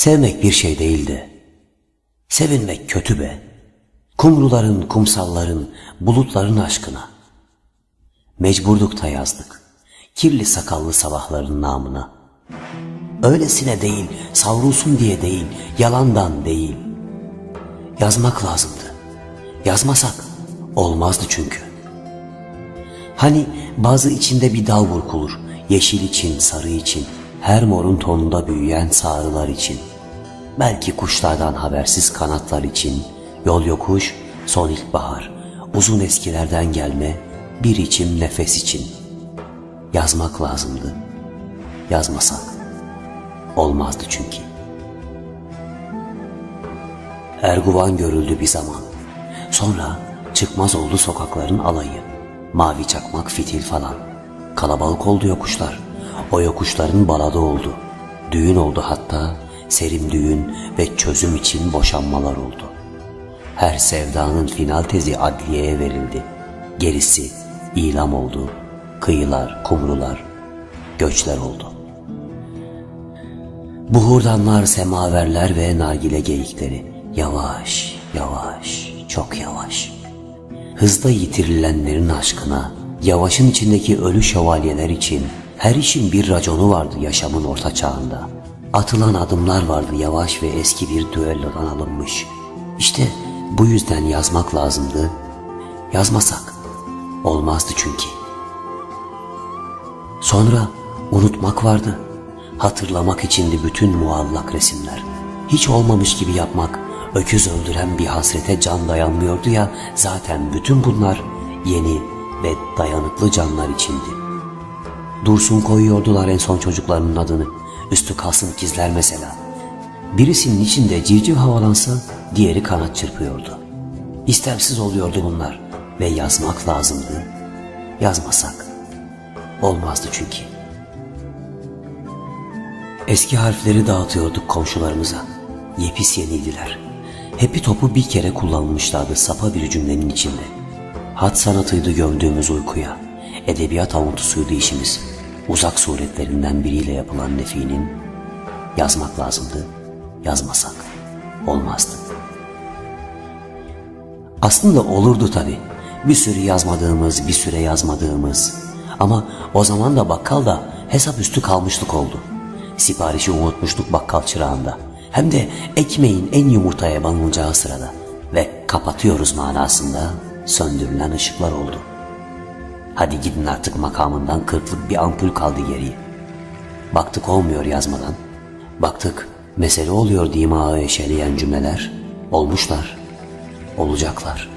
Sevmek bir şey değildi. Sevinmek kötü be. Kumruların, kumsalların, bulutların aşkına. Mecburduk da yazdık. Kirli sakallı sabahların namına. Öylesine değil, savrulsun diye değil, yalandan değil. Yazmak lazımdı. Yazmasak olmazdı çünkü. Hani bazı içinde bir dal burkulur, yeşil için, sarı için, her morun tonunda büyüyen sarılar için. Belki kuşlardan habersiz kanatlar için, yol yokuş, son ilkbahar, uzun eskilerden gelme, bir içim nefes için. Yazmak lazımdı. Yazmasak olmazdı çünkü. Erguvan görüldü bir zaman. Sonra çıkmaz oldu sokakların alayı. Mavi çakmak fitil falan. Kalabalık oldu yokuşlar. O yokuşların baladı oldu. Düğün oldu hatta. Serim düğün ve çözüm için boşanmalar oldu. Her sevdanın final tezi adliyeye verildi. Gerisi ilam oldu. Kıyılar, kumrular, göçler oldu. Buhurdanlar, semaverler ve nargile geyikleri. Yavaş, yavaş, çok yavaş. Hızda yitirilenlerin aşkına, yavaşın içindeki ölü şövalyeler için her işin bir raconu vardı yaşamın orta çağında. Atılan adımlar vardı yavaş ve eski bir düellodan alınmış. İşte bu yüzden yazmak lazımdı. Yazmasak olmazdı çünkü. Sonra unutmak vardı. Hatırlamak içindi bütün muallak resimler. Hiç olmamış gibi yapmak, öküz öldüren bir hasrete can dayanmıyordu ya zaten bütün bunlar yeni ve dayanıklı canlar içindi. Dursun koyuyordular en son çocuklarının adını. Üstü kalsın ikizler mesela. Birisinin içinde civciv havalansa diğeri kanat çırpıyordu. İstemsiz oluyordu bunlar ve yazmak lazımdı. Yazmasak olmazdı çünkü. Eski harfleri dağıtıyorduk komşularımıza. Yepis yeniydiler. Hepi topu bir kere kullanılmışlardı sapa bir cümlenin içinde. Hat sanatıydı gömdüğümüz uykuya. Edebiyat avuntusuydu işimiz. Uzak suretlerinden biriyle yapılan nefinin yazmak lazımdı. Yazmasak olmazdı. Aslında olurdu tabi. Bir sürü yazmadığımız, bir süre yazmadığımız. Ama o zaman da bakkalda hesap üstü kalmışlık oldu. Siparişi unutmuştuk bakkal çırağında. Hem de ekmeğin en yumurtaya banılacağı sırada. Ve kapatıyoruz manasında söndürülen ışıklar oldu. Hadi gidin artık makamından kırklık bir ampul kaldı geriye. Baktık olmuyor yazmadan. Baktık mesele oluyor dimağı eşeleyen cümleler. Olmuşlar. Olacaklar.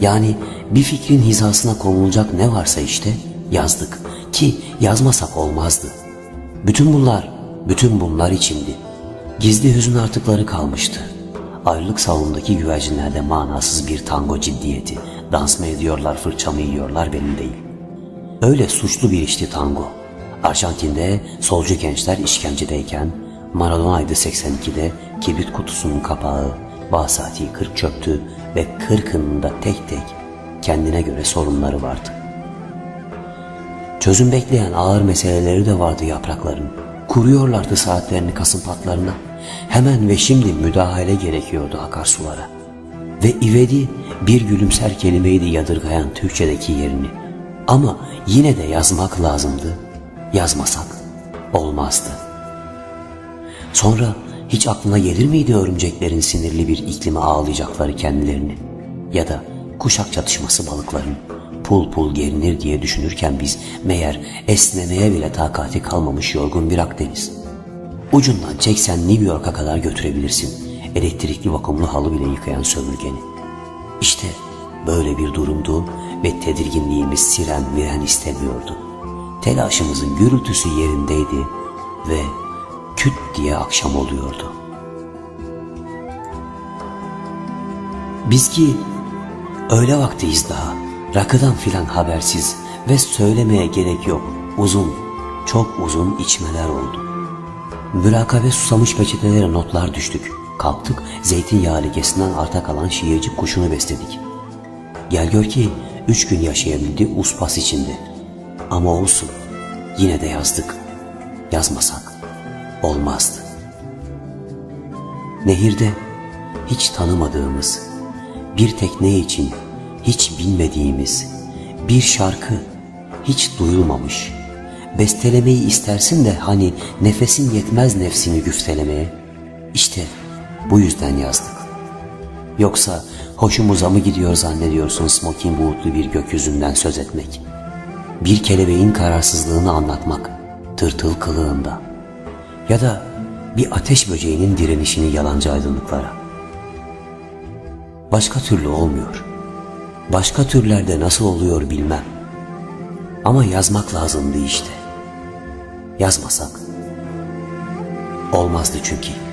Yani bir fikrin hizasına konulacak ne varsa işte yazdık. Ki yazmasak olmazdı. Bütün bunlar, bütün bunlar içindi. Gizli hüzün artıkları kalmıştı. Ayrılık salonundaki güvercinlerde manasız bir tango ciddiyeti. Dans mı ediyorlar, fırça mı yiyorlar belli değil. Öyle suçlu bir işti tango. Arjantin'de solcu gençler işkencedeyken, Maradona'ydı 82'de kibrit kutusunun kapağı, Basati kırk çöktü ve kırkının da tek tek kendine göre sorunları vardı. Çözüm bekleyen ağır meseleleri de vardı yaprakların. Kuruyorlardı saatlerini kasım patlarına. Hemen ve şimdi müdahale gerekiyordu akarsulara. Ve ivedi bir gülümser kelimeydi yadırgayan Türkçedeki yerini. Ama yine de yazmak lazımdı. Yazmasak olmazdı. Sonra hiç aklına gelir miydi örümceklerin sinirli bir iklime ağlayacakları kendilerini? Ya da kuşak çatışması balıkların pul pul gerinir diye düşünürken biz meğer esnemeye bile takati kalmamış yorgun bir Akdeniz. Ucundan çeksen New York'a kadar götürebilirsin elektrikli vakumlu halı bile yıkayan sömürgeni. İşte böyle bir durumdu ve tedirginliğimiz siren miren istemiyordu. Telaşımızın gürültüsü yerindeydi ve küt diye akşam oluyordu. Biz ki öğle vaktiyiz daha. Rakıdan filan habersiz ve söylemeye gerek yok. Uzun, çok uzun içmeler oldu. Mürakabe susamış peçetelere notlar düştük. Kalktık zeytinyağı lekesinden arta kalan şiirci kuşunu besledik. Gel gör ki üç gün yaşayabildi uspas içinde. Ama olsun yine de yazdık. Yazmasak olmazdı. Nehirde hiç tanımadığımız, bir tekne için hiç bilmediğimiz, bir şarkı hiç duyulmamış. Bestelemeyi istersin de hani nefesin yetmez nefsini güftelemeye. İşte bu yüzden yazdık. Yoksa hoşumuza mı gidiyor zannediyorsun smoking bulutlu bir gökyüzünden söz etmek? Bir kelebeğin kararsızlığını anlatmak tırtıl kılığında. Ya da bir ateş böceğinin direnişini yalancı aydınlıklara. Başka türlü olmuyor. Başka türlerde nasıl oluyor bilmem. Ama yazmak lazımdı işte. Yazmasak olmazdı çünkü.